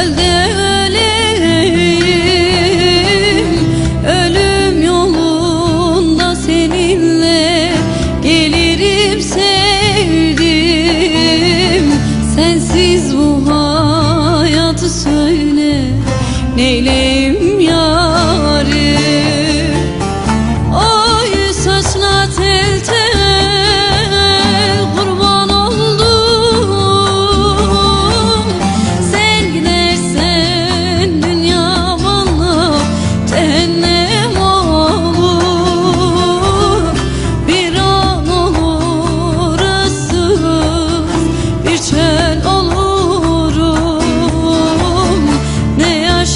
Öldüm.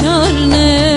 çar ne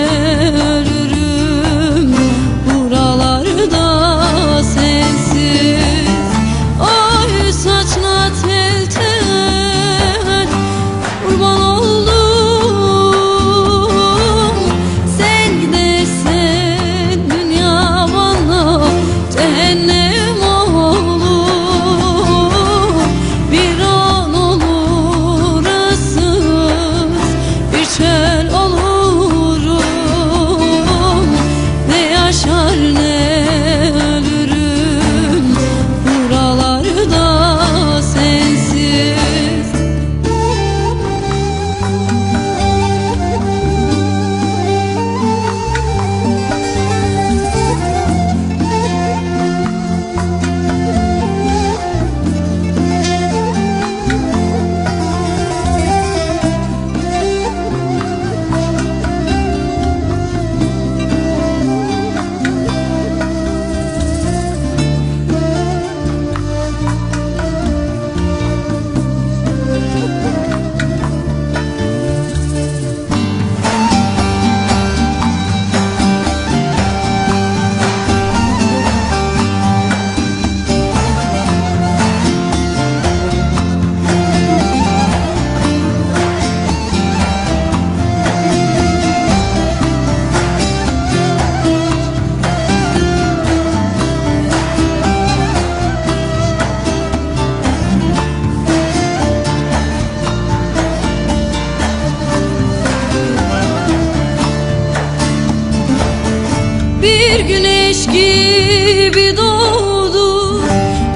bir güneş gibi doğdu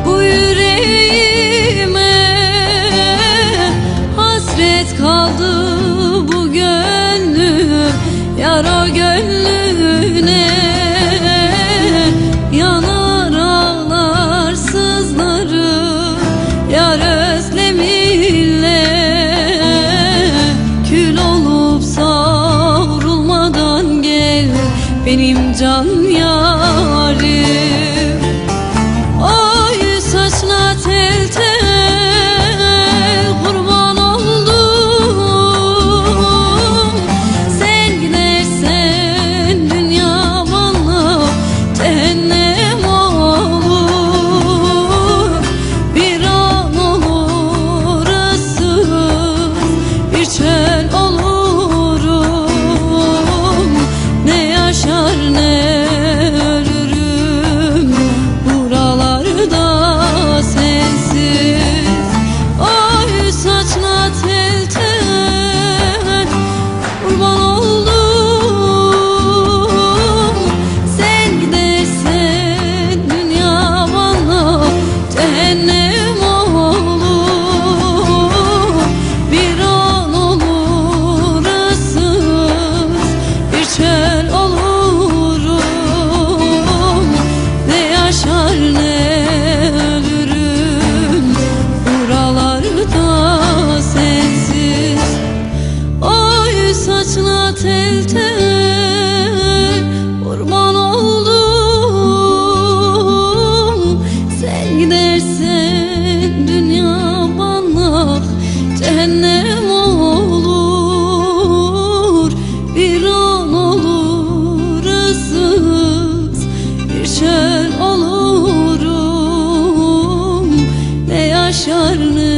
bu yüreğime. Hasret kaldı bu gönlüm yara gönlüm. benim canım. başarını